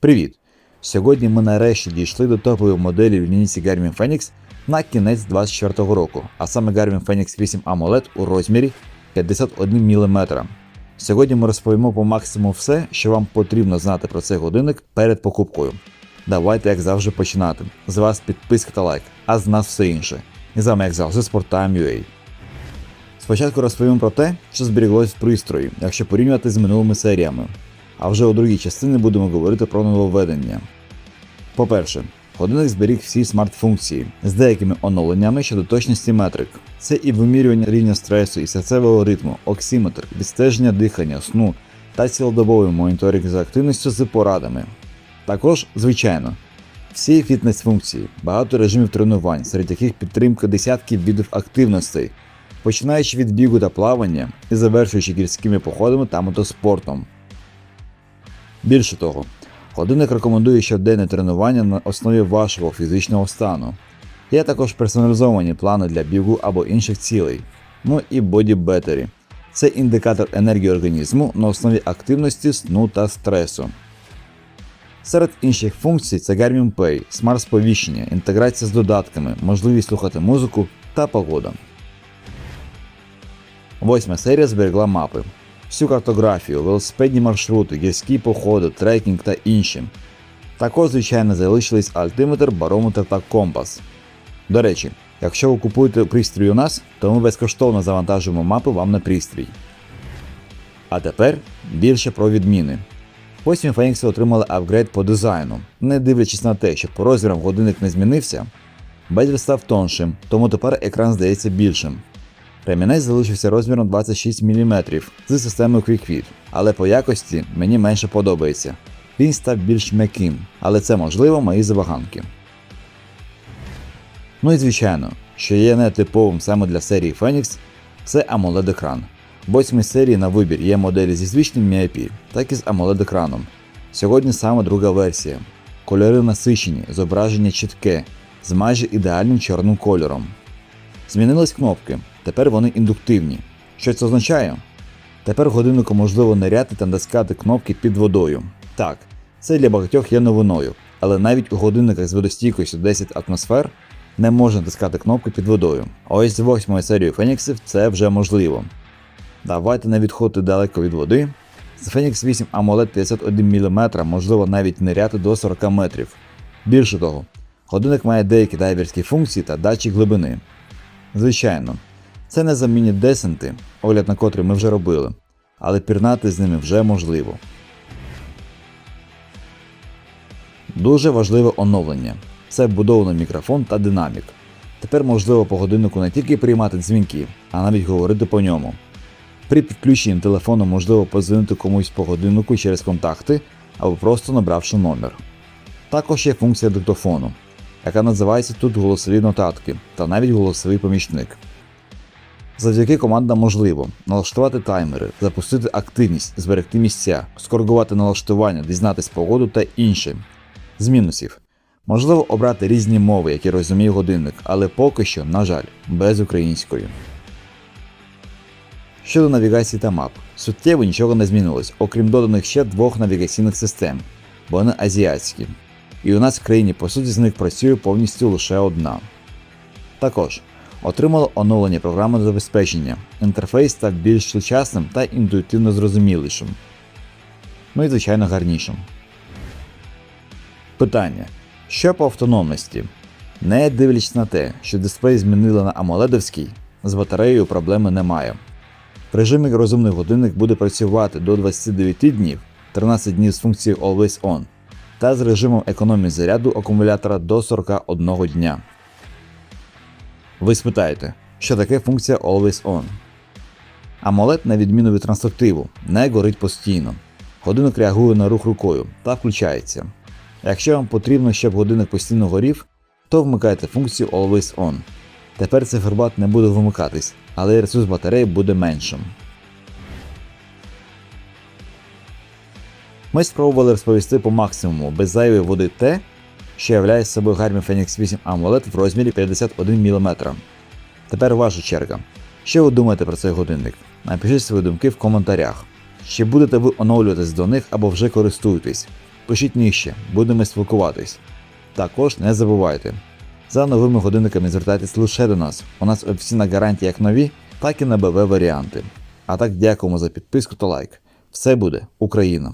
Привіт! Сьогодні ми нарешті дійшли до топової моделі в лінійці Garmin Phoenix на кінець 2024 року, а саме Garmin Phoenix 8 AMOLED у розмірі 51 мм. Сьогодні ми розповімо по максимуму все, що вам потрібно знати про цей годинник перед покупкою. Давайте, як завжди, починати. З вас підписка та лайк, а з нас все інше. І з вами, як завжди, Sporttime.ua. Спочатку розповім про те, що зберіглось в пристрої, якщо порівнювати з минулими серіями. А вже у другій частині будемо говорити про нововведення. По-перше, годинник зберіг всі смарт-функції з деякими оновленнями щодо точності метрик. Це і вимірювання рівня стресу і серцевого ритму, оксиметр, відстеження дихання, сну та цілодобовий моніторинг за активністю з порадами. Також, звичайно, всі фітнес-функції, багато режимів тренувань, серед яких підтримка десятків видів активностей, починаючи від бігу та плавання і завершуючи гірськими походами та мотоспортом. Більше того, годинник рекомендує щоденне тренування на основі вашого фізичного стану. Є також персоналізовані плани для бігу або інших цілей. Ну і Body Battery. Це індикатор енергії організму на основі активності, сну та стресу. Серед інших функцій це Garmin Pay, смарт-сповіщення, інтеграція з додатками, можливість слухати музику та погода. Восьма серія зберегла мапи. Всю картографію, велосипедні маршрути, гірські походи, трекінг та інші. Також, звичайно, залишились альтиметр, барометр та компас. До речі, якщо ви купуєте пристрій у нас, то ми безкоштовно завантажуємо мапи вам на пристрій. А тепер більше про відміни. Восьмі Фенікси отримали апгрейд по дизайну. Не дивлячись на те, що по розмірам годинник не змінився, бедер став тоншим, тому тепер екран здається більшим. Ремінець залишився розміром 26 мм з системою Quick Fit, але по якості мені менше подобається. Він став більш м'яким, але це можливо мої забаганки. Ну і звичайно, що є нетиповим саме для серії Phoenix, це amoled екран. В восьмій серії на вибір є моделі зі звичним MIP, так і з amoled екраном. Сьогодні саме друга версія. Кольори насичені, зображення чітке, з майже ідеальним чорним кольором. Змінились кнопки, тепер вони індуктивні. Що це означає? Тепер годиннику можливо ниряти та натискати кнопки під водою. Так, це для багатьох є новиною, але навіть у годинниках з водостійкістю 10 атмосфер не можна натискати кнопки під водою. Ось з восьмою серією Феніксів це вже можливо. Давайте не відходити далеко від води. З Phoenix 8 AMOLED 51 мм можливо навіть ниряти до 40 метрів. Більше того, годинник має деякі дайверські функції та датчик глибини. Звичайно, це не замінить десенти, огляд на котрий ми вже робили, але пірнати з ними вже можливо. Дуже важливе оновлення це вбудований мікрофон та динамік. Тепер можливо по годиннику не тільки приймати дзвінки, а навіть говорити по ньому. При підключенні телефону можливо подзвонити комусь по годиннику через контакти або просто набравши номер. Також є функція диктофону, яка називається тут голосові нотатки та навіть голосовий помічник. Завдяки командам можливо налаштувати таймери, запустити активність, зберегти місця, скоригувати налаштування, дізнатись погоду та інше. З мінусів. Можливо обрати різні мови, які розуміє годинник, але поки що, на жаль, без української. Щодо навігації та мап, суттєво нічого не змінилось, окрім доданих ще двох навігаційних систем, бо вони азіатські. І у нас в країні по суті з них працює повністю лише одна. Також отримало оновлення програми забезпечення. Інтерфейс став більш сучасним та інтуїтивно зрозумілішим. Ну і звичайно гарнішим. Питання. Що по автономності? Не дивлячись на те, що дисплей змінили на AMOLED, з батареєю проблеми немає. В режимі розумний годинник буде працювати до 29 днів, 13 днів з функцією Always On, та з режимом економії заряду акумулятора до 41 дня. Ви спитаєте, що таке функція Always On? AMOLED, на відміну від транслективу, не горить постійно. Годинник реагує на рух рукою та включається. Якщо вам потрібно, щоб годинник постійно горів, то вмикайте функцію Always On. Тепер циферблат не буде вимикатись, але ресурс батареї буде меншим. Ми спробували розповісти по максимуму без зайвої води те, що являє собою Garmin Phoenix 8 AMOLED в розмірі 51 мм. Тепер ваша черга. Що ви думаєте про цей годинник? Напишіть свої думки в коментарях. Чи будете ви оновлюватись до них або вже користуєтесь? Пишіть нижче, будемо спілкуватись. Також не забувайте. За новими годинниками звертайтесь лише до нас. У нас офіційна гарантія як нові, так і на БВ варіанти. А так дякуємо за підписку та лайк. Все буде Україна!